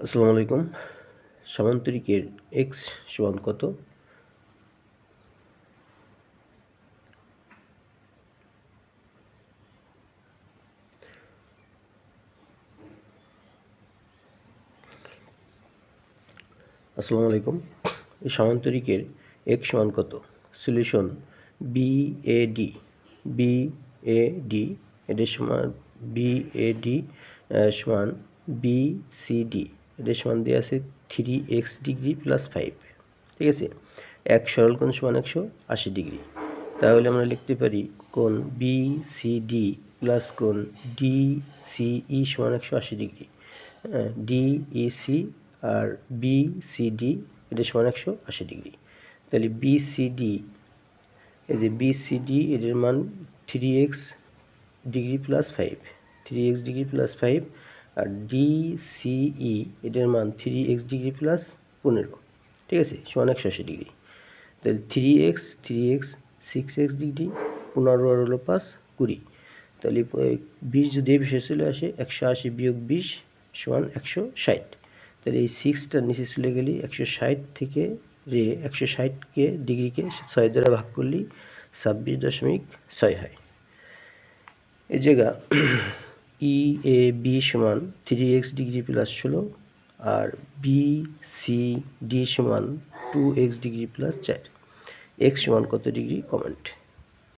আসসালামু আলাইকুম। সামান্তরিকের এক্স সমান কত? আসসালামু আলাইকুম। সামান্তরিকের এক্স সমান কত? Solution B A D B A D এটার সমান বি এ ডি সমান বি সি ডি এটার সমান দেওয়া আছে three x degree plus five ঠিক আছে? এক সরল কোণ সমান একশো আশি ডিগ্রি তাহলে আমরা লিখতে পারি কোণ বি সি ডি প্লাস কোণ ডি সি ই সমান একশো আশি ডিগ্রি ডি ই সি আর বি সি ডি এটা সমান একশো আশি ডিগ্রি তাহলে বি সি ডি এই যে বি সি ডি এটার মান three x degree plus five three x degree plus five আর ডি সিই এটার মান থ্রি এক্স ডিগ্রি প্লাস পনেরো। ঠিক আছে? সমান একশো আশি ডিগ্রি তাহলে three x three x six x degree পনেরো আর হলো পাঁচ, কুড়ি। তাহলে বিশ যদি বিষয়ে চলে আসে, একশো আশি বিয়োগ বিশ সমান একশো ষাট। তাহলে এই সিক্সটা নিচে চলে গেলে একশো ষাট থেকে রে, একশো ষাটকে ডিগ্রিকে ছয় দ্বারা ভাগ করলেই ছাব্বিশ দশমিক ছয় হয়। এই জায়গা ই এ বি সমান থ্রি এক্স ডিগ্রি প্লাস ষোলো আর বি সি ডি সমান টু এক্স ডিগ্রি প্লাস চার। এক্স সমান কত ডিগ্রি কমেন্ট